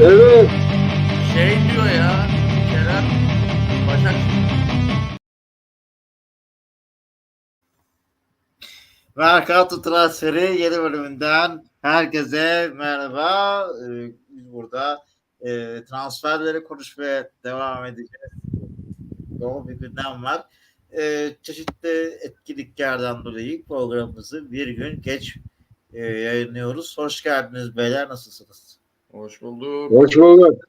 Evet. Şey diyor ya. Kerem Başak Mercato transferi yeni bölümünden herkese merhaba. Ee, Biz burada e, transferleri konuşmaya devam edeceğiz. Doğru bir gündem var. Ee, Çeşitli etkinliklerden dolayı programımızı bir gün geç e, yayınlıyoruz. Hoş geldiniz beyler nasılsınız? Hoş bulduk. Hoş bulduk.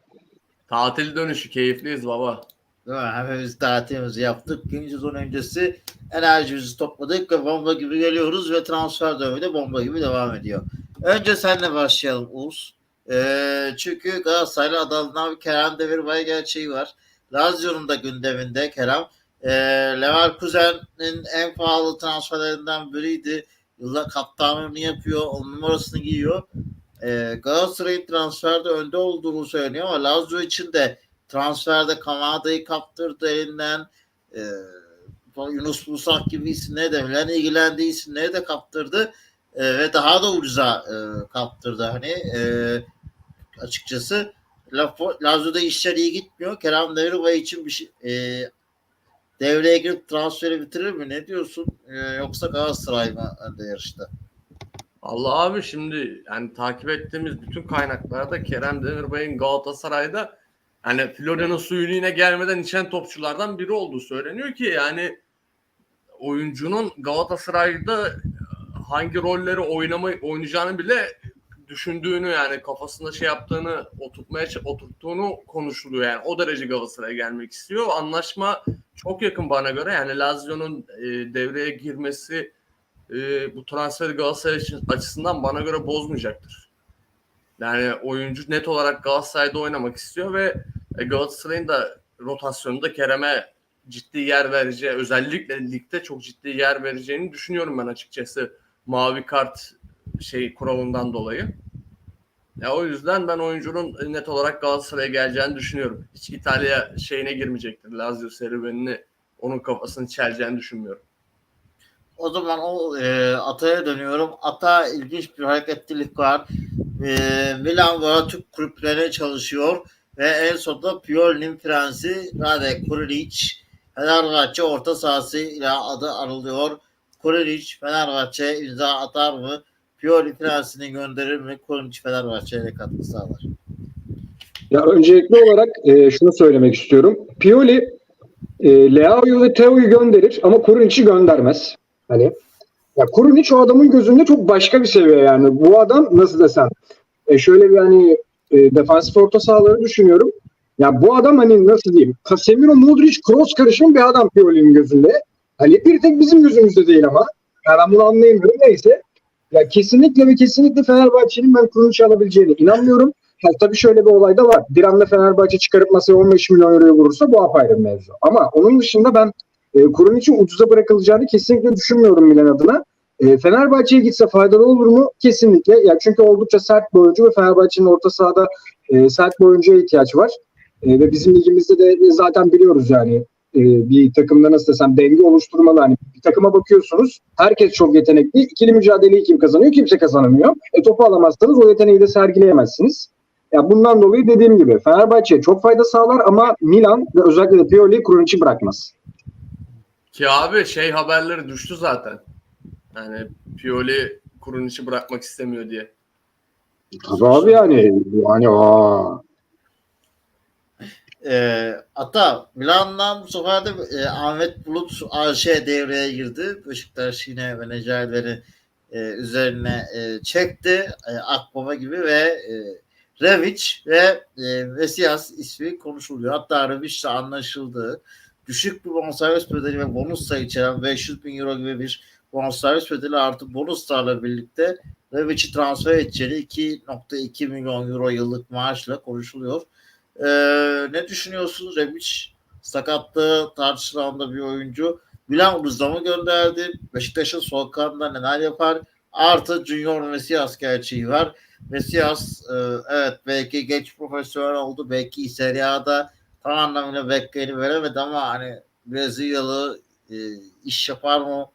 Tatil dönüşü keyifliyiz baba. Değil mi? Hepimiz tatilimizi yaptık. İkinci sezon öncesi enerjimizi topladık ve bomba gibi geliyoruz ve transfer dönemi de bomba gibi devam ediyor. Önce seninle başlayalım Uğuz. Ee, çünkü Galatasaray'la adamdan bir Kerem Demirbay gerçeği var. Lazio'nun da gündeminde Kerem. Ee, Leverkusen'in en pahalı transferlerinden biriydi. Yıllar kaptanlığını yapıyor. On numarasını giyiyor. Ee, Galatasaray'ın transferde önde olduğunu söyleniyor ama Lazio için de transferde Kamada'yı kaptırdı elinden. Ee, Yunus Musak gibi isimleri de Milan ilgilendiği isimleri de kaptırdı. Ee, ve daha da ucuza e, kaptırdı hani e, açıkçası. La- Lazio'da işler iyi gitmiyor. Kerem Demirbay için bir şey e, devreye girip transferi bitirir mi? Ne diyorsun? E, yoksa Galatasaray mı önde yarışta? Allah abi şimdi yani takip ettiğimiz bütün kaynaklarda Kerem Demirbay'ın Galatasaray'da hani Florya'nın suyunu yine gelmeden içen topçulardan biri olduğu söyleniyor ki yani oyuncunun Galatasaray'da hangi rolleri oynama oynayacağını bile düşündüğünü yani kafasında şey yaptığını oturtmaya oturttuğunu konuşuluyor yani o derece Galatasaray'a gelmek istiyor. Anlaşma çok yakın bana göre yani Lazio'nun e, devreye girmesi e, bu transferi Galatasaray için- açısından bana göre bozmayacaktır. Yani oyuncu net olarak Galatasaray'da oynamak istiyor ve e, Galatasaray'ın da rotasyonunda Kerem'e ciddi yer vereceği, özellikle ligde çok ciddi yer vereceğini düşünüyorum ben açıkçası mavi kart şey kuralından dolayı. Ya o yüzden ben oyuncunun net olarak Galatasaray'a geleceğini düşünüyorum. Hiç İtalya şeyine girmeyecektir. Lazio serüvenini onun kafasını çeleceğini düşünmüyorum. O zaman o e, Ata'ya dönüyorum. Ata ilginç bir hareketlilik var. E, Milan var Türk kulüplerine çalışıyor ve en sonunda Pioli'nin prensi Rade Kurilic Fenerbahçe orta sahasıyla adı anılıyor. Kurilic Fenerbahçe imza atar mı? Pioli prensini gönderir mi? Kurilic Fenerbahçe'ye katkı sağlar. Ya öncelikli olarak e, şunu söylemek istiyorum. Pioli e, Leao'yu ve Teo'yu gönderir ama Kurinic'i göndermez. Hani ya Kurunic o adamın gözünde çok başka bir seviye yani. Bu adam nasıl desem e, şöyle bir hani e, defansif orta sahaları düşünüyorum. Ya bu adam hani nasıl diyeyim Casemiro, Modric, Kroos karışımı bir adam Pioli'nin gözünde. Hani bir tek bizim gözümüzde değil ama. Yani ben bunu anlayamıyorum. Neyse. Ya kesinlikle ve kesinlikle Fenerbahçe'nin ben Kurinic'i alabileceğine inanmıyorum. Ha, tabii şöyle bir olay da var. Bir anda Fenerbahçe çıkarıp masaya 15 milyon euroya vurursa bu apayrı bir mevzu. Ama onun dışında ben e, kurun için ucuza bırakılacağını kesinlikle düşünmüyorum Milan adına. E, Fenerbahçe'ye gitse faydalı olur mu? Kesinlikle. Ya çünkü oldukça sert bir oyuncu ve Fenerbahçe'nin orta sahada e, sert bir oyuncuya ihtiyaç var. E, ve bizim ligimizde de zaten biliyoruz yani e, bir takımda nasıl desem denge oluşturmalı. Hani bir takıma bakıyorsunuz herkes çok yetenekli. İkili mücadeleyi kim kazanıyor? Kimse kazanamıyor. E, topu alamazsanız o yeteneği de sergileyemezsiniz. Ya bundan dolayı dediğim gibi Fenerbahçe çok fayda sağlar ama Milan ve özellikle de Pioli Krunic'i bırakmaz. Ki abi şey haberleri düştü zaten. Yani Pioli Kuruniç'i bırakmak istemiyor diye. Tabii abi yani. Yani aa. E, hatta Milan'dan bu sefer de e, Ahmet Bulut AŞ devreye girdi. Beşiktaş yine menajerleri e, üzerine e, çekti. E, Akbaba gibi ve e, Revic ve e, Mesias ismi konuşuluyor. Hatta Revic'le anlaşıldığı düşük bir bonservis bedeli ve bonusla içeren 500 bin euro gibi bir bonservis bedeli artı bonuslarla birlikte Revic'i transfer edeceğini 2.2 milyon euro yıllık maaşla konuşuluyor. Ee, ne düşünüyorsun Rebic? Sakatlığı tartışılan da bir oyuncu. Milan ucuza mı gönderdi? Beşiktaş'ın sol kanında neler yapar? Artı Junior Mesias gerçeği var. Mesias e, evet belki geç profesyonel oldu. Belki Serie A'da tam anlamıyla bekleyeni veremedi ama hani Brezilyalı e, iş yapar mı?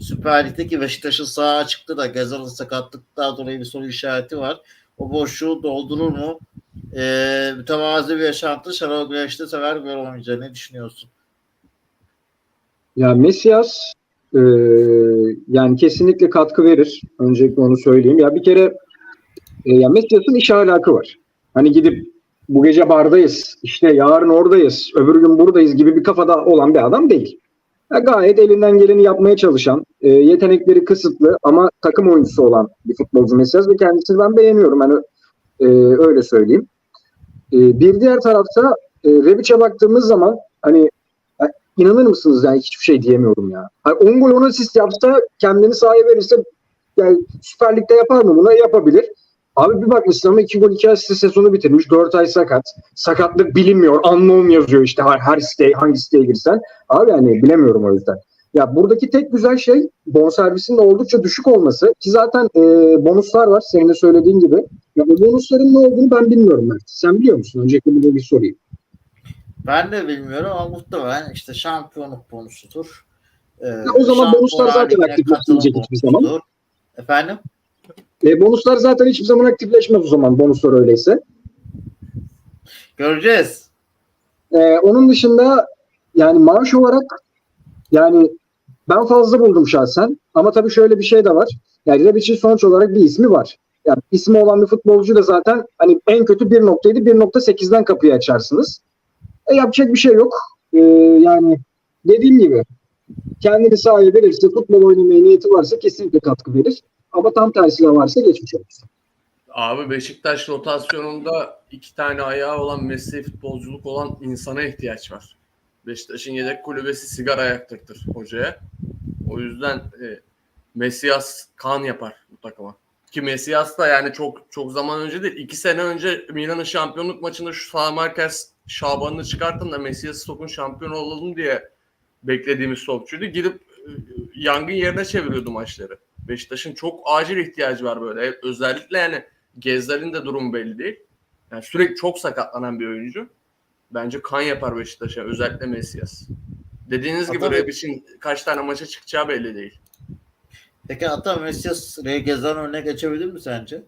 Süper Lig'deki Beşiktaş'ın sağa çıktı da Gezal'ın sakatlıktan dolayı bir soru işareti var. O boşluğu doldurur mu? e, mütevazi bir yaşantı Şenol Güneş'te sever bir oyuncu. Ne düşünüyorsun? Ya Mesias e, yani kesinlikle katkı verir. Öncelikle onu söyleyeyim. Ya bir kere e, ya Mesias'ın iş ahlakı var. Hani gidip bu gece bardayız, işte yarın oradayız, öbür gün buradayız gibi bir kafada olan bir adam değil. Ya gayet elinden geleni yapmaya çalışan, e, yetenekleri kısıtlı ama takım oyuncusu olan bir futbolcu Mesias ve kendisini ben beğeniyorum. Hani e, öyle söyleyeyim. E, bir diğer tarafta e, Rebic'e baktığımız zaman hani İnanır mısınız yani hiçbir şey diyemiyorum ya. Hani 10 gol 10 asist yapsa kendini sahaya verirse yani Süper Lig'de yapar mı bunu? Yapabilir. Abi bir bakmışsın ama 2 gol 2 asist sezonu bitirmiş. 4 ay sakat. Sakatlık bilinmiyor. Unknown yazıyor işte her, her siteye hangi siteye girsen. Abi yani bilemiyorum o yüzden. Ya buradaki tek güzel şey bonservisinin oldukça düşük olması ki zaten e, bonuslar var senin de söylediğin gibi. Ya bu bonusların ne olduğunu ben bilmiyorum Mert. Sen biliyor musun? Öncelikle bunu bir sorayım. Ben de bilmiyorum ama muhtemelen işte şampiyonluk bonusudur. Ee, o zaman bonuslar zaten aktifleşmeyecek katılım hiçbir zaman. Efendim? E, bonuslar zaten hiçbir zaman aktifleşmez o zaman bonuslar öyleyse. Göreceğiz. E, onun dışında yani maaş olarak yani ben fazla buldum şahsen. Ama tabii şöyle bir şey de var. Yani Rebic'in sonuç olarak bir ismi var. Yani ismi olan bir futbolcu da zaten hani en kötü 1.7 1.8'den kapıyı açarsınız. E, yapacak bir şey yok. E, yani dediğim gibi kendini sahaya verirse futbol oynamaya niyeti varsa kesinlikle katkı verir. Ama tam tersi de varsa geçmiş olsun. Abi Beşiktaş rotasyonunda iki tane ayağı olan mesleği futbolculuk olan insana ihtiyaç var. Beşiktaş'ın yedek kulübesi sigara yaktırtır hocaya. O yüzden e, Mesias kan yapar bu takıma. Ki Mesias da yani çok çok zaman önce değil. iki sene önce Milan'ın şampiyonluk maçında şu sağ merkez Şaban'ını çıkartın da Mesias'ı sokun şampiyon olalım diye beklediğimiz topçuydu. Gidip e, yangın yerine çeviriyordu maçları. Beşiktaş'ın çok acil ihtiyacı var böyle. Özellikle yani Gezler'in de durumu belli değil. Yani sürekli çok sakatlanan bir oyuncu. Bence kan yapar Beşiktaş'a. Özellikle Mesias. Dediğiniz gibi Tabii. Rebic'in kaç tane maça çıkacağı belli değil. Peki hatta Mesias Regezan önüne geçebilir mi sence?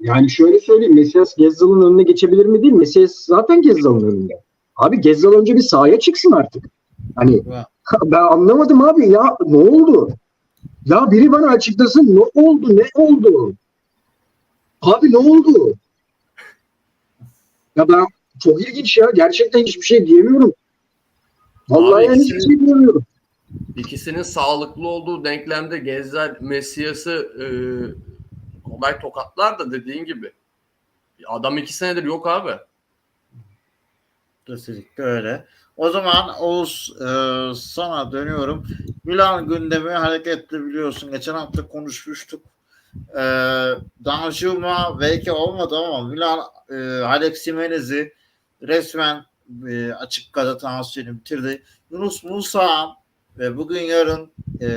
Yani şöyle söyleyeyim. Mesias Gezzal'ın önüne geçebilir mi değil. Mesias zaten Gezzal'ın önünde. Abi Gezzal önce bir sahaya çıksın artık. Hani ben anlamadım abi ya ne oldu? Ya biri bana açıklasın ne oldu ne oldu? Abi ne oldu? Ya ben çok ilginç ya gerçekten hiçbir şey diyemiyorum. Vallahi Abi yani hiçbir şey diyemiyorum. İkisinin sağlıklı olduğu denklemde Gezler Mesias'ı e, kolay tokatlar da dediğin gibi. Adam iki senedir yok abi. Kesinlikle öyle. O zaman Oğuz e, sana dönüyorum. Milan gündemi hareketli biliyorsun. Geçen hafta konuşmuştuk. E, Danjuma belki olmadı ama Milan e, Alex Jimenez'i resmen e, açık gazete transferini bitirdi. Yunus Musa ve bugün yarın e,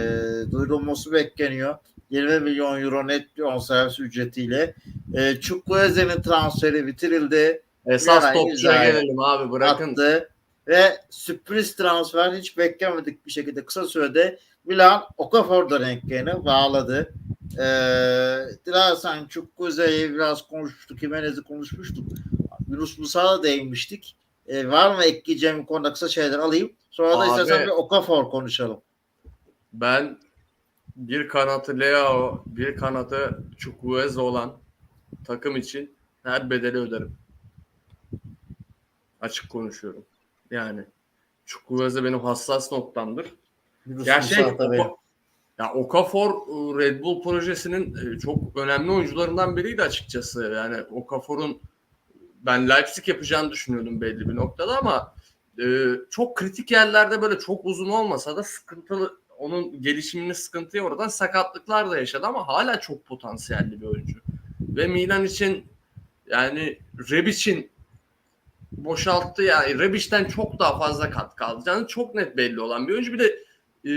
duyurulması bekleniyor. 20 milyon euro net bir bonservis ücretiyle. E, Çuklueze'nin transferi bitirildi Esas Milan topçuya gelelim abi bırakın. attı ve sürpriz transfer hiç beklemedik bir şekilde kısa sürede Milan Okafor'da renklerini bağladı. Ee, dilersen Çukkuze'yi biraz konuşmuştuk. Jimenez'i konuşmuştuk. Yunus Musa'ya değinmiştik. Ee, var mı ekleyeceğim bu konuda kısa şeyler alayım. Sonra da Abi- istersen bir Okafor konuşalım. Ben bir kanatı Leao, bir kanatı Chukwueze olan takım için her bedeli öderim. Açık konuşuyorum. Yani Chukwueze benim hassas noktamdır. Ya şey. Oka- ya Okafor e, Red Bull projesinin e, çok önemli oyuncularından biriydi açıkçası. Yani Okafor'un ben Leipzig yapacağını düşünüyordum belli bir noktada ama e, çok kritik yerlerde böyle çok uzun olmasa da sıkıntılı onun gelişimini sıkıntıya oradan sakatlıklar da yaşadı ama hala çok potansiyelli bir oyuncu. Ve Milan için yani Rebic'in boşalttı yani Rebic'ten çok daha fazla katkı alacağını çok net belli olan bir oyuncu. Bir de e,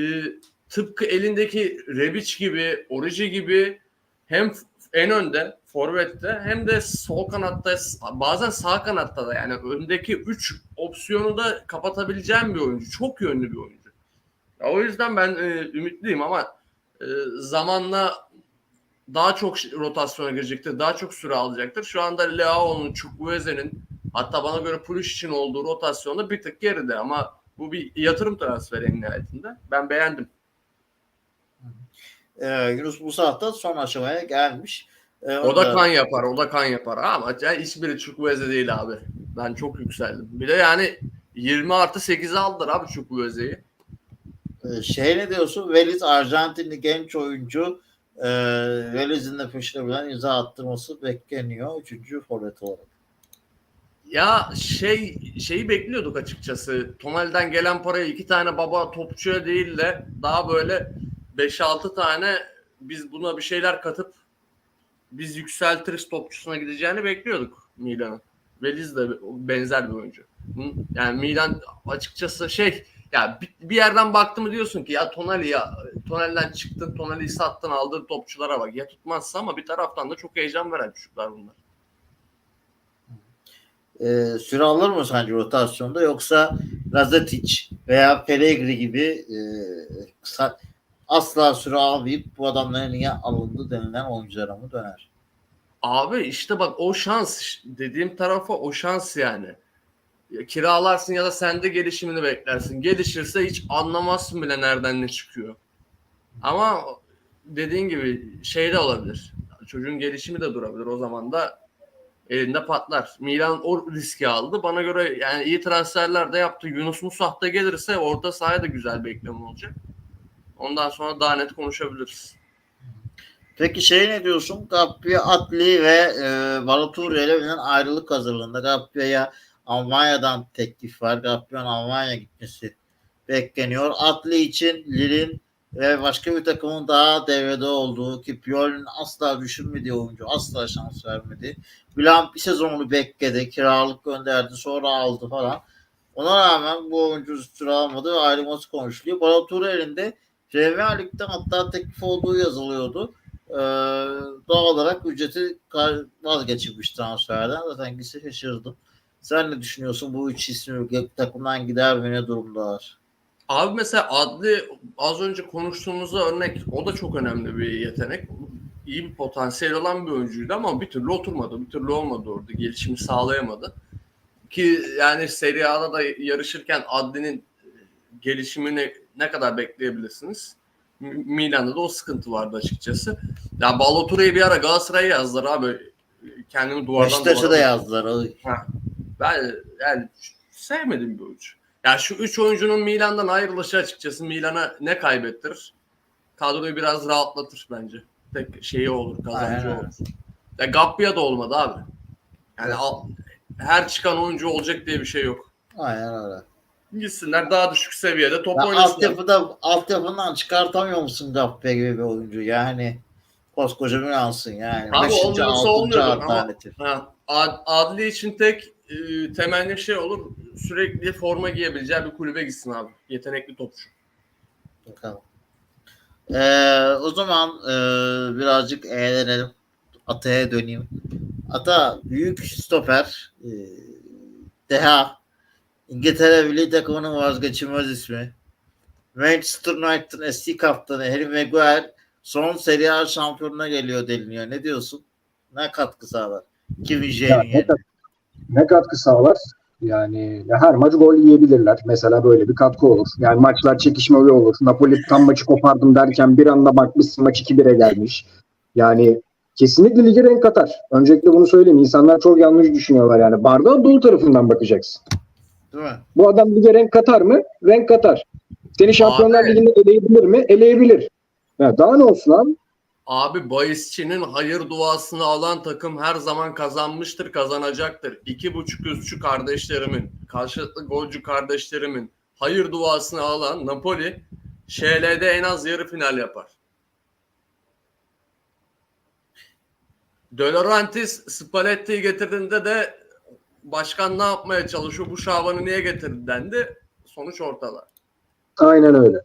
tıpkı elindeki Rebic gibi, Origi gibi hem en önde forvette hem de sol kanatta bazen sağ kanatta da yani öndeki 3 opsiyonu da kapatabileceğim bir oyuncu. Çok yönlü bir oyuncu. Ya o yüzden ben e, ümitliyim ama e, zamanla daha çok rotasyona girecektir. Daha çok süre alacaktır. Şu anda Leao'nun, Chukwueze'nin hatta bana göre Pulisic için olduğu rotasyonda bir tık geride ama bu bir yatırım transferi en nihayetinde. Ben beğendim. Ee, Yunus Musa hatta son aşamaya gelmiş. Ee, O da kan yapar, o da kan yapar. Ama yani hiçbiri Chukwueze değil abi. Ben çok yükseldim. Bir de yani 20 artı 8'e aldılar abi Chukwueze'yi. Ee, şey ne diyorsun? Veliz Arjantinli genç oyuncu e, Veliz'in de peşine bilen imza attırması bekleniyor. Üçüncü forvet olarak. Ya şey şeyi bekliyorduk açıkçası. Tonal'den gelen parayı iki tane baba topçuya değil de daha böyle 5-6 tane biz buna bir şeyler katıp biz yükseltiriz topçusuna gideceğini bekliyorduk Milan'ın. Veliz de benzer bir oyuncu. Yani Milan açıkçası şey ya bir, bir yerden baktı mı diyorsun ki ya Tonali ya Tonali'den çıktın Tonali'yi sattın aldığın topçulara bak. Ya tutmazsa ama bir taraftan da çok heyecan veren çocuklar bunlar. Ee, süre alır mı sence rotasyonda yoksa Razatic veya Pellegrini gibi e, kısa, asla süre almayıp bu adamların niye alındı denilen oyunculara mı döner? Abi işte bak o şans dediğim tarafa o şans yani. Ya kiralarsın ya da sen de gelişimini beklersin. Gelişirse hiç anlamazsın bile nereden ne çıkıyor. Ama dediğin gibi şey de olabilir. Çocuğun gelişimi de durabilir. O zaman da elinde patlar. Milan o riski aldı. Bana göre yani iyi transferler de yaptı. Yunus Musah da gelirse orta sahaya da güzel bir eklem olacak. Ondan sonra daha net konuşabiliriz. Peki şey ne diyorsun? Gappia Atli ve e, Balotelli ile bilinen ayrılık hazırlığında. Gappia'ya Almanya'dan teklif var. Gappia'nın Almanya gitmesi bekleniyor. Atli için Lille'in ve başka bir takımın daha devrede olduğu ki Pioli'nin asla düşünmediği oyuncu asla şans vermedi. Milan bir sezonunu bekledi. Kiralık gönderdi. Sonra aldı falan. Ona rağmen bu oyuncu süre almadı ve ayrılması konuşuluyor. Balotelli elinde Premier Lig'den hatta teklif olduğu yazılıyordu. Ee, doğal olarak ücreti vazgeçilmiş transferden. Zaten gitse şaşırdım. Sen ne düşünüyorsun? Bu üç ismi takımdan gider mi? Ne durumdalar? Abi mesela Adli az önce konuştuğumuzda örnek o da çok önemli bir yetenek. İyi bir potansiyel olan bir oyuncuydu ama bir türlü oturmadı. Bir türlü olmadı orada. Gelişimi sağlayamadı. Ki yani Serie A'da da yarışırken Adli'nin gelişimini ne kadar bekleyebilirsiniz? Milan'da da o sıkıntı vardı açıkçası. Ya Balotelli'yi bir ara Galatasaray'a yazdılar abi. Kendimi duvardan Beşiktaş'a da yazdılar. Oy. ben yani sevmedim bir oyuncu. Ya şu üç oyuncunun Milan'dan ayrılışı açıkçası Milan'a ne kaybettirir? Kadroyu biraz rahatlatır bence. Tek şeyi olur, kazancı Aynen. olur. Ya Gappia da olmadı abi. Yani al- her çıkan oyuncu olacak diye bir şey yok. Aynen öyle. Gitsinler daha düşük seviyede top Ya oynasınlar. altyapıda, altyapından çıkartamıyor musun Gappe gibi bir oyuncu? Yani koskoca bir ansın yani. Abi olmuyorsa olmuyordur ama-. Ha, Ad- Adli için tek e, temenni şey olur sürekli forma giyebileceği bir kulübe gitsin abi. Yetenekli topçu. Bakalım. Ee, o zaman e, birazcık eğlenelim. Ata'ya döneyim. Ata büyük stoper. E, Deha. İngiltere Milli Takımının vazgeçilmez ismi. Manchester United'ın eski kaptanı Harry Maguire son Serie A şampiyonuna geliyor deniliyor. Ne diyorsun? Ne katkı sağlar? Kim Ya, Jae'nin ne, katkı sağlar? Yani ya her maç gol yiyebilirler. Mesela böyle bir katkı olur. Yani maçlar çekişmeli olur. Napoli tam maçı kopardım derken bir anda bakmışsın maç 2-1'e gelmiş. Yani kesinlikle lige renk katar. Öncelikle bunu söyleyeyim. İnsanlar çok yanlış düşünüyorlar yani. Bardağın dolu tarafından bakacaksın. Değil mi? Bu adam lige renk katar mı? Renk katar. Seni Şampiyonlar Abi. Ligi'nde eleyebilir mi? Eleyebilir. Ya daha ne olsun abi? Abi Bayisçi'nin hayır duasını alan takım her zaman kazanmıştır, kazanacaktır. İki buçuk üstçü kardeşlerimin, karşılıklı golcü kardeşlerimin hayır duasını alan Napoli ŞL'de en az yarı final yapar. De Laurentiis Spalletti'yi getirdiğinde de başkan ne yapmaya çalışıyor? Bu Şaban'ı niye getirdi dendi. Sonuç ortada. Aynen öyle.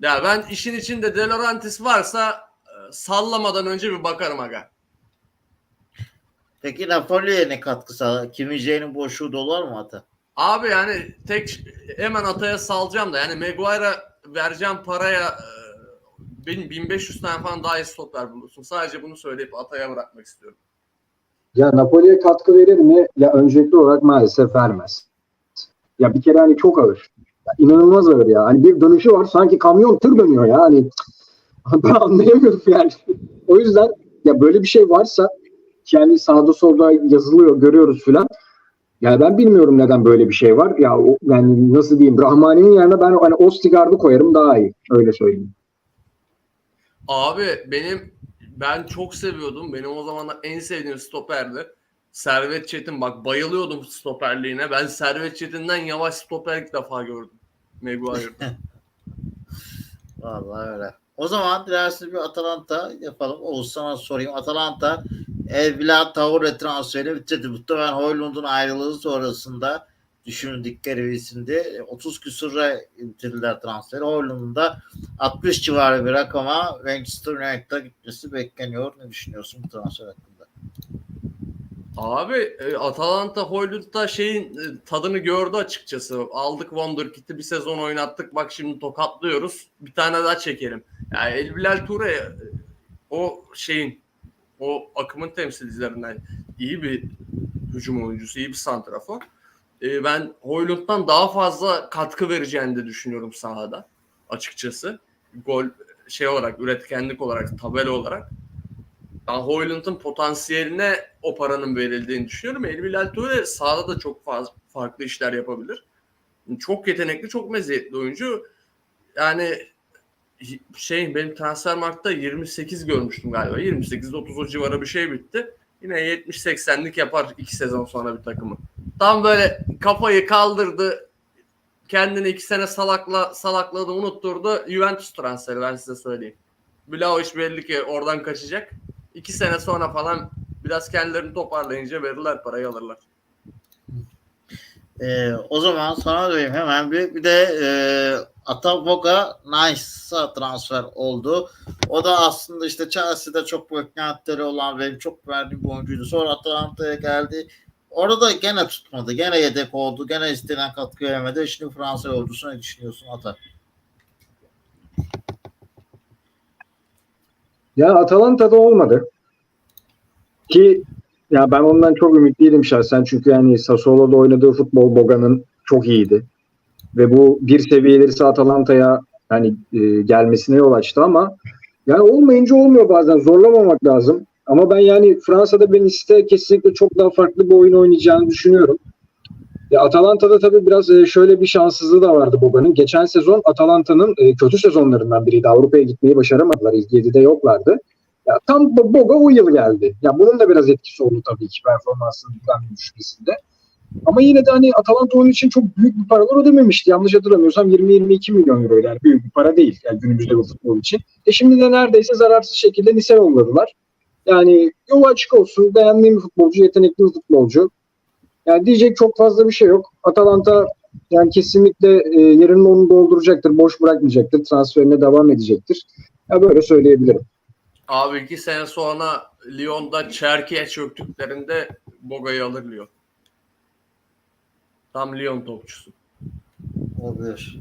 Ya ben işin içinde De Laurentiis varsa sallamadan önce bir bakarım aga. Peki Napoli'ye ne katkı sağlar? Kim Jae'nin boşluğu dolar mı Ata? Abi yani tek hemen Atay'a salacağım da yani Maguire'a vereceğim paraya e, benim 1500 tane falan daha iyi stopper bulursun. Sadece bunu söyleyip Atay'a bırakmak istiyorum. Ya Napoli'ye katkı verir mi? Ya öncelikli olarak maalesef vermez. Ya bir kere hani çok ağır. Ya inanılmaz ağır ya. Hani bir dönüşü var sanki kamyon tır dönüyor ya. Hani ben anlayamıyorum yani. o yüzden ya böyle bir şey varsa yani sağda solda yazılıyor görüyoruz filan. Ya ben bilmiyorum neden böyle bir şey var. Ya o, yani nasıl diyeyim Rahmani'nin yerine ben hani Ostigard'ı koyarım daha iyi. Öyle söyleyeyim. Abi benim ben çok seviyordum. Benim o zamanlar en sevdiğim stoperdi. Servet Çetin bak bayılıyordum stoperliğine. Ben Servet Çetin'den yavaş stoper ilk defa gördüm. Maguire'da. Vallahi öyle. O zaman dilerseniz bir Atalanta yapalım. Oğuz sorayım. Atalanta Elvila Taure transferi bitirdi. Muhtemelen Hoylund'un ayrılığı sonrasında düşündükleri bir isimdi. 30 küsurla bitirdiler transferi. Hoylund'un da 60 civarı bir rakama Manchester United'a gitmesi bekleniyor. Ne düşünüyorsun bu transfer hakkında? Abi e, Atalanta Hoylund'da şeyin e, tadını gördü açıkçası. Aldık Wonderkid'i bir sezon oynattık. Bak şimdi tokatlıyoruz. Bir tane daha çekelim. Yani El Bilal Toure e, o şeyin o akımın temsilcilerinden iyi bir hücum oyuncusu, iyi bir santrafor. E, ben Hoylund'dan daha fazla katkı vereceğini de düşünüyorum sahada açıkçası. Gol şey olarak, üretkenlik olarak, tabela olarak. Ben Hoyland'ın potansiyeline o paranın verildiğini düşünüyorum. El Bilal Toure sahada da çok fazla farklı işler yapabilir. Çok yetenekli, çok meziyetli oyuncu. Yani şey benim Transfermarkt'ta 28 görmüştüm galiba. 28-30 o civarı bir şey bitti. Yine 70-80'lik yapar iki sezon sonra bir takımı. Tam böyle kafayı kaldırdı. Kendini iki sene salakla salakladı, unutturdu. Juventus transferi ben size söyleyeyim. Vlahovic belli ki oradan kaçacak. İki sene sonra falan biraz kendilerini toparlayınca verirler parayı alırlar. Ee, o zaman sana döneyim hemen bir, bir de e, Ataboga Nice'a transfer oldu. O da aslında işte Chelsea'de çok beklentileri olan benim çok verdiğim bir oyuncuydu. Sonra Atalanta'ya geldi. Orada da gene tutmadı. Gene yedek oldu. Gene istenen katkı veremedi. Şimdi Fransa yolcusu ne düşünüyorsun Ata? Ya Atalanta'da olmadı. Ki ya ben ondan çok ümitliydim şahsen. Çünkü yani Sassuolo'da oynadığı futbol Boga'nın çok iyiydi. Ve bu bir seviye ilerisi Atalanta'ya hani e, gelmesine yol açtı ama yani olmayınca olmuyor bazen. Zorlamamak lazım. Ama ben yani Fransa'da ben iste kesinlikle çok daha farklı bir oyun oynayacağını düşünüyorum. Ya Atalanta'da tabii biraz e, şöyle bir şanssızlığı da vardı Boga'nın. Geçen sezon Atalanta'nın e, kötü sezonlarından biriydi. Avrupa'ya gitmeyi başaramadılar. İlk 7'de yoklardı. Ya tam Boga o yıl geldi. Ya bunun da biraz etkisi oldu tabii ki performansının düşmesinde. Ama yine de hani Atalanta onun için çok büyük bir paralar ödememişti. Yanlış hatırlamıyorsam 20-22 milyon euro yani büyük bir para değil yani günümüzde bu futbol için. E şimdi de neredeyse zararsız şekilde Nice yolladılar. Yani yolu açık olsun. Beğendiğim bir futbolcu, yetenekli bir futbolcu. Yani diyecek çok fazla bir şey yok. Atalanta yani kesinlikle e, yerinin onu dolduracaktır. Boş bırakmayacaktır. Transferine devam edecektir. Ya böyle söyleyebilirim. Abi iki sene sonra Lyon'da Çerki'ye çöktüklerinde Boga'yı alır Lyon. Tam Lyon topçusu. Olabilir.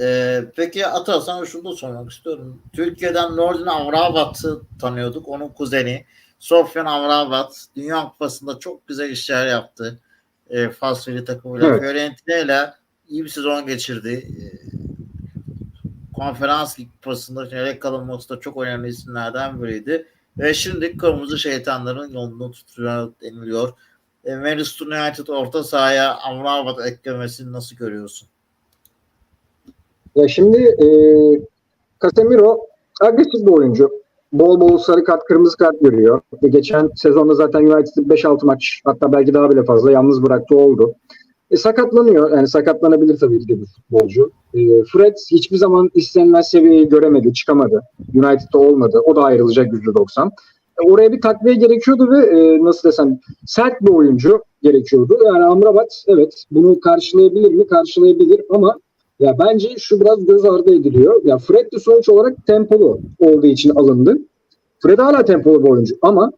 Ee, peki Ata sana şunu da sormak istiyorum. Türkiye'den Nordin Amrabat'ı tanıyorduk. Onun kuzeni. Sofyan Amrabat Dünya Kupası'nda çok güzel işler yaptı. E, Fas milli takımıyla. Evet. Fiorentina ile iyi bir sezon geçirdi. E, konferans lig kupasında çeyrek kalınması da çok önemli isimlerden biriydi. Ve şimdi kırmızı şeytanların yolunu tutuyor deniliyor. E, Manchester United orta sahaya Amrabat eklemesini nasıl görüyorsun? Ya şimdi e, Casemiro agresif bir oyuncu. Bol bol sarı kart, kırmızı kart görüyor. Ve geçen sezonda zaten United'ı 5-6 maç hatta belki daha bile fazla yalnız bıraktı oldu. E, sakatlanıyor. Yani sakatlanabilir tabii ki de bir futbolcu. E, Fred hiçbir zaman istenilen seviyeyi göremedi, çıkamadı. United'da olmadı. O da ayrılacak %90. E, oraya bir takviye gerekiyordu ve e, nasıl desem sert bir oyuncu gerekiyordu. Yani Amrabat evet bunu karşılayabilir mi? Karşılayabilir ama ya bence şu biraz göz ardı ediliyor. Ya Fred de sonuç olarak tempolu olduğu için alındı. Fred hala tempolu bir oyuncu ama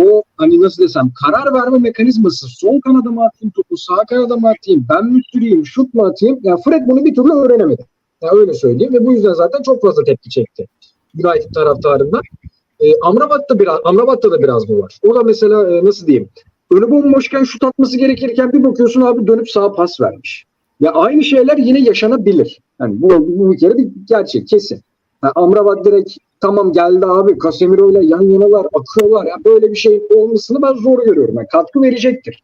o hani nasıl desem karar verme mekanizması sol kanada mı atayım topu sağ kanada mı atayım ben mi süreyim şut mu atayım ya Fred bunu bir türlü öğrenemedi. Ya öyle söyleyeyim ve bu yüzden zaten çok fazla tepki çekti. United taraftarında. E, Amrabat'ta biraz Amrabat'ta da biraz bu var. O da mesela e, nasıl diyeyim? Önü bomboşken şut atması gerekirken bir bakıyorsun abi dönüp sağa pas vermiş. Ya aynı şeyler yine yaşanabilir. Yani bu, bu bir kere bir gerçek kesin. Yani Amrabat direkt tamam geldi abi Casemiro ile yan yanalar akıyorlar. Ya böyle bir şey olmasını ben zor görüyorum. Yani katkı verecektir.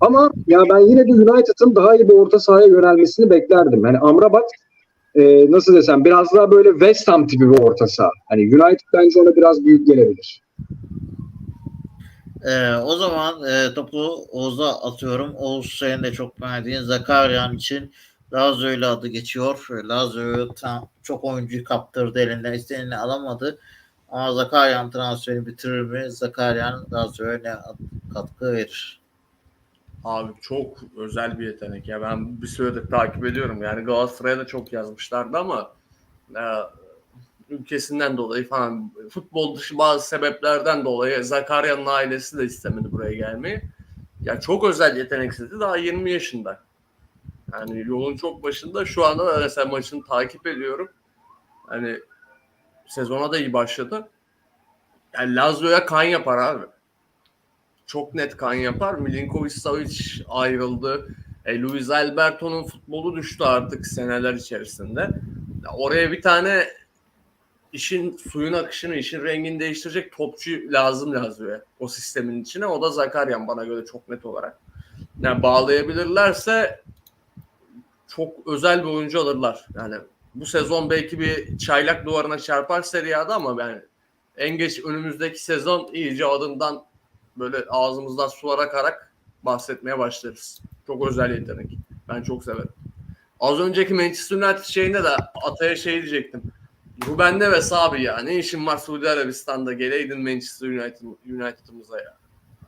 Ama ya ben yine de United'ın daha iyi bir orta sahaya yönelmesini beklerdim. Yani Amrabat e, nasıl desem biraz daha böyle West Ham tipi bir orta saha. Hani United bence ona biraz büyük gelebilir. Ee, o zaman e, topu Oğuz'a atıyorum. Oğuz senin de çok beğendiğin Zakaryan için Lazio ile adı geçiyor. Lazio tam çok oyuncuyu kaptırdı elinden isteneni alamadı. Ama Zakaryan transferi bitirir mi? Zakaryan Lazio'ya ne katkı verir? Abi çok özel bir yetenek ya. Ben bir süredir takip ediyorum. Yani Galatasaray'a da çok yazmışlardı ama e, ülkesinden dolayı falan futbol dışı bazı sebeplerden dolayı Zakarya'nın ailesi de istemedi buraya gelmeyi. Ya çok özel yeteneksizdi. Daha 20 yaşında. Yani yolun çok başında. Şu anda da mesela maçını takip ediyorum. Hani sezona da iyi başladı. Yani Lazio'ya kan yapar abi çok net kan yapar. Milinkovic Savic ayrıldı. E, Luis Alberto'nun futbolu düştü artık seneler içerisinde. Ya oraya bir tane işin suyun akışını, işin rengini değiştirecek topçu lazım Lazio'ya o sistemin içine. O da Zakaryan bana göre çok net olarak. Yani bağlayabilirlerse çok özel bir oyuncu alırlar. Yani bu sezon belki bir çaylak duvarına çarpar Serie A'da ama yani en geç önümüzdeki sezon iyice adından böyle ağzımızdan sular akarak bahsetmeye başlarız. Çok özel yetenek. Ben çok severim. Az önceki Manchester United şeyinde de Atay'a şey diyecektim. Ruben Neves abi ya. Ne işin var Suudi Arabistan'da? Geleydin Manchester United, United'ımıza ya.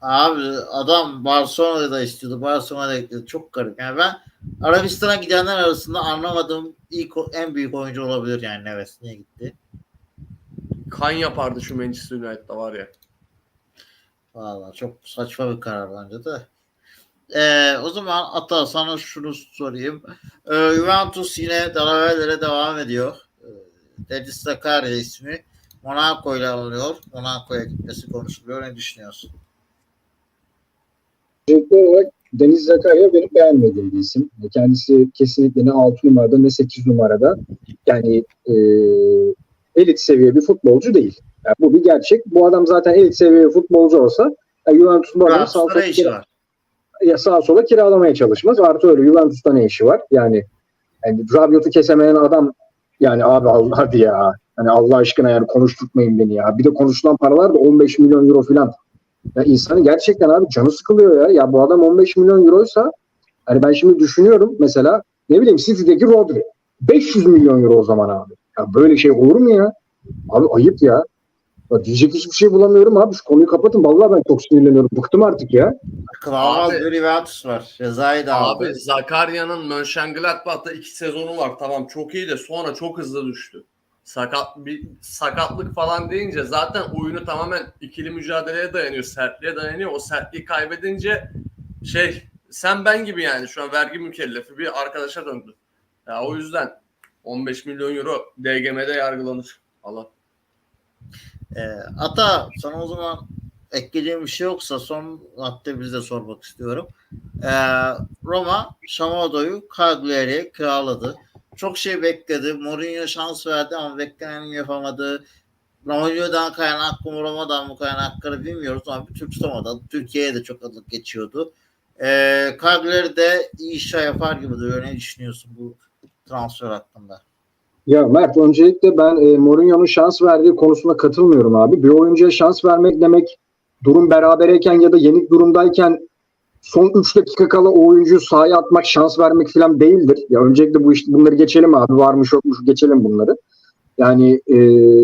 Abi adam Barcelona'da da istiyordu. Barcelona'da ekledi. Çok garip. Yani ben Arabistan'a gidenler arasında anlamadığım ilk en büyük oyuncu olabilir yani Neves. Niye gitti? Kan yapardı şu Manchester United'da var ya. Valla çok saçma bir karar bence de. Ee, o zaman Ata sana şunu sorayım. Ee, Juventus yine dalaverlere devam ediyor. Ee, Dedis Zakaria ismi. Monaco ile alınıyor. Monaco'ya gitmesi konuşuluyor. Ne düşünüyorsun? Öncelikli olarak Deniz Zakarya benim beğenmediğim bir isim. Kendisi kesinlikle ne 6 numarada ne 8 numarada yani e, elit seviye bir futbolcu değil. Yani bu bir gerçek. Bu adam zaten elit seviye futbolcu olsa yani Juventus bu adamı sağ Juventus'ta sola, kira- ya sağa sola kiralamaya çalışmaz. Artı öyle Juventus'ta ne işi var? Yani, yani Rabiot'u kesemeyen adam yani abi Allah hadi ya. Hani Allah aşkına yani konuşturtmayın beni ya. Bir de konuşulan paralar da 15 milyon euro falan. Ya insanı gerçekten abi canı sıkılıyor ya. Ya bu adam 15 milyon euroysa hani ben şimdi düşünüyorum mesela ne bileyim City'deki Rodri. 500 milyon euro o zaman abi. Ya böyle şey olur mu ya? Abi ayıp ya. ya diyecek hiçbir şey bulamıyorum abi. Şu konuyu kapatın. Vallahi ben çok sinirleniyorum. Bıktım artık ya. Abi- bir Juventus var. Cezayı da aldı. Abi Zakarya'nın Mönchengladbach'ta iki sezonu var. Tamam çok iyi de sonra çok hızlı düştü. Sakat bir sakatlık falan deyince zaten oyunu tamamen ikili mücadeleye dayanıyor, sertliğe dayanıyor. O sertliği kaybedince şey sen ben gibi yani şu an vergi mükellefi bir arkadaşa döndü. Ya o yüzden 15 milyon euro DGM'de yargılanır. Allah. Ee, Ata sana o zaman ekleyeceğim bir şey yoksa son madde bize sormak istiyorum. Ee, Roma Şamado'yu Cagliari'ye kiraladı. Çok şey bekledi. Mourinho şans verdi ama bekleneni yapamadı. Mourinho'dan kaynaklı mı Roma'dan mı kaynaklı bilmiyoruz ama bir Türk tutamadı. Türkiye'ye de çok adı geçiyordu. Ee, Cagliari de iyi iş yapar gibi duruyor. Ne düşünüyorsun bu transfer hakkında? Ya Mert öncelikle ben e, Mourinho'nun şans verdiği konusuna katılmıyorum abi. Bir oyuncuya şans vermek demek durum berabereyken ya da yenik durumdayken son 3 dakika kala o oyuncuyu sahaya atmak, şans vermek falan değildir. Ya öncelikle bu işte bunları geçelim abi. Varmış yokmuş geçelim bunları. Yani e,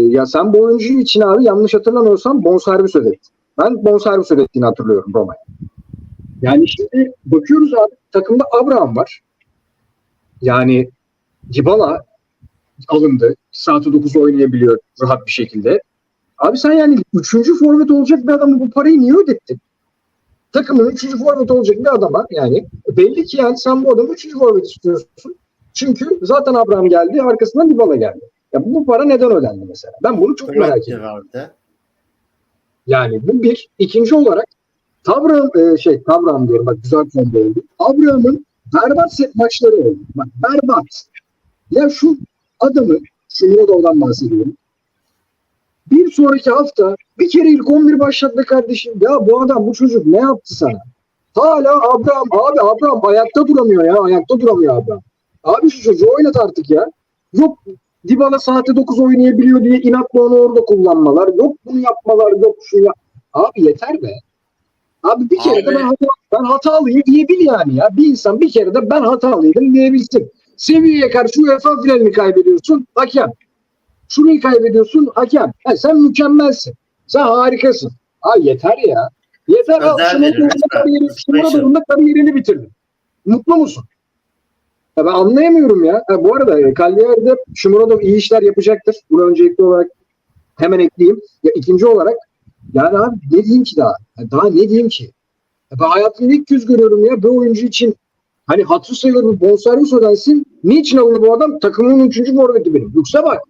ya sen bu oyuncuyu için abi yanlış hatırlamıyorsam bonservis ödettin. Ben bonservis ödettiğini hatırlıyorum Roma'ya. Yani şimdi bakıyoruz abi takımda Abraham var. Yani Dybala alındı. Saati 9 oynayabiliyor rahat bir şekilde. Abi sen yani üçüncü forvet olacak bir adamı bu parayı niye ödettin? Takımın üçüncü forvet olacak bir adama yani belli ki yani sen bu adamı üçüncü forvet istiyorsun. Çünkü zaten Abraham geldi arkasından Dybala geldi. Ya bu para neden ödendi mesela? Ben bunu çok merak ediyorum. Yani bu bir. İkinci olarak Abraham e, şey Abraham diyorum bak güzel kombo oldu. Abraham'ın berbat set maçları oldu. Bak berbat. Ya şu adamı Şumurodov'dan bahsediyorum. Bir sonraki hafta bir kere ilk 11 başlat be kardeşim. Ya bu adam bu çocuk ne yaptı sana? Hala Abraham abi Abraham ayakta duramıyor ya. Ayakta duramıyor Abraham. Abi şu çocuğu oynat artık ya. Yok Dybala saatte 9 oynayabiliyor diye inatla onu orada kullanmalar. Yok bunu yapmalar, yok şunu yap. Abi yeter be. Abi bir kere de Abi- ben, hata, ben hatalıyım diyebil yani ya. Bir insan bir kere de ben hatalıydım diyebilsin. Seviyeye karşı UEFA finalini kaybediyorsun, hakem. Şurayı kaybediyorsun, hakem. Ha, sen mükemmelsin. Sen harikasın. Abi yeter ya. Yeter. Özel Şunun verir, da lütfen. kariyerini, bitirdin. Mutlu musun? Ya ben anlayamıyorum ya. Ha, bu arada e, Cagliari'de Şumurodov iyi işler yapacaktır. Bunu öncelikli olarak hemen ekleyeyim. Ya ikinci olarak yani abi ne diyeyim ki daha? Ya daha ne diyeyim ki? Ya ben hayatımda ilk kez görüyorum ya bir oyuncu için hani hatır sayılır bir bonservis ödensin. Niçin alındı bu adam? Takımın üçüncü forveti benim. Yoksa bak.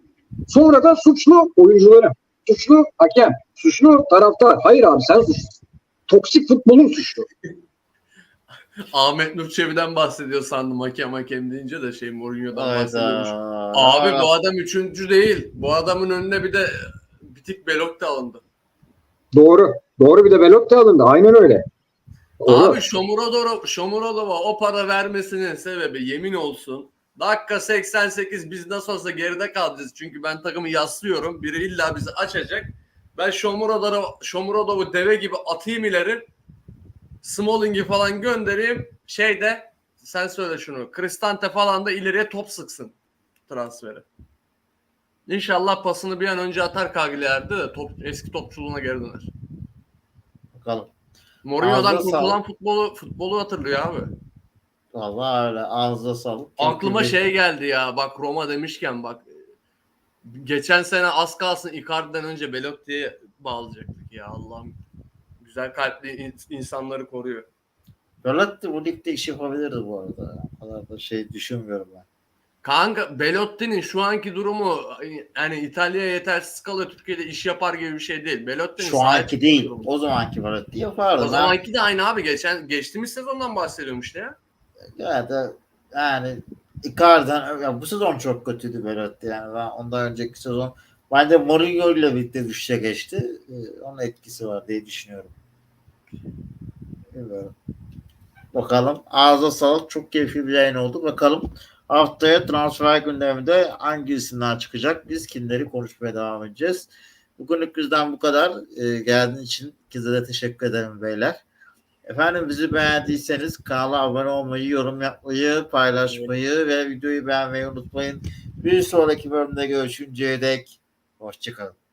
Sonra da suçlu oyuncuları. Suçlu hakem. Suçlu taraftar. Hayır abi sen suçlusun. Toksik futbolun suçlu. Ahmet Nur Çebi'den bahsediyor sandım hakem hakem deyince de şey Mourinho'dan bahsediyormuş. Hayda. Abi bu adam üçüncü değil. Bu adamın önüne bir de bitik Belotti alındı. Doğru. Doğru bir de Belotti alındı. Aynen öyle. Doğru. Abi Shomurodov'a Shomurodov'a o para vermesinin sebebi yemin olsun. Dakika 88 biz nasıl olsa geride kalacağız. Çünkü ben takımı yaslıyorum. Biri illa bizi açacak. Ben Shomurodov'u Shomurodov'u deve gibi atayım ileri. Smalling'i falan göndereyim. Şeyde sen söyle şunu. Cristante falan da ileriye top sıksın transferi. İnşallah pasını bir an önce atar Cagliari'de de top, eski topçuluğuna geri döner. Bakalım. Mourinho'dan Ağzına kurtulan sağlık. futbolu futbolu hatırlıyor abi. Vallahi öyle. Ağzına sağlık. Aklıma şey geldi ya bak Roma demişken bak geçen sene az kalsın Icardi'den önce Belotti'ye bağlayacaktık ya Allah'ım. Güzel kalpli in- insanları koruyor. Belotti bu ligde iş yapabilirdi bu arada. O kadar da şey düşünmüyorum ben. Kanka Belotti'nin şu anki durumu yani İtalya'ya yetersiz kalıyor Türkiye'de iş yapar gibi bir şey değil. Belotti'nin Şu anki değil. durumu. O zamanki Belotti yapardı. O zamanki de aynı abi geçen geçtiğimiz sezondan bahsediyorum işte ya. Ya da yani Icardi'den ya bu sezon çok kötüydü Belotti yani ben ondan önceki sezon bence Mourinho ile birlikte düşüşe geçti. Ee, onun etkisi var diye düşünüyorum. Bilmiyorum. Bakalım. Ağza sağlık. Çok keyifli bir yayın oldu. Bakalım haftaya transfer gündeminde hangi isimler çıkacak? Biz kimleri konuşmaya devam edeceğiz. Bugünlük bizden bu kadar. Ee, geldiğiniz için ikinize de teşekkür ederim beyler. Efendim bizi beğendiyseniz kanala abone olmayı, yorum yapmayı, paylaşmayı ve videoyu beğenmeyi unutmayın. Bir sonraki bölümde görüşünceye dek hoşçakalın.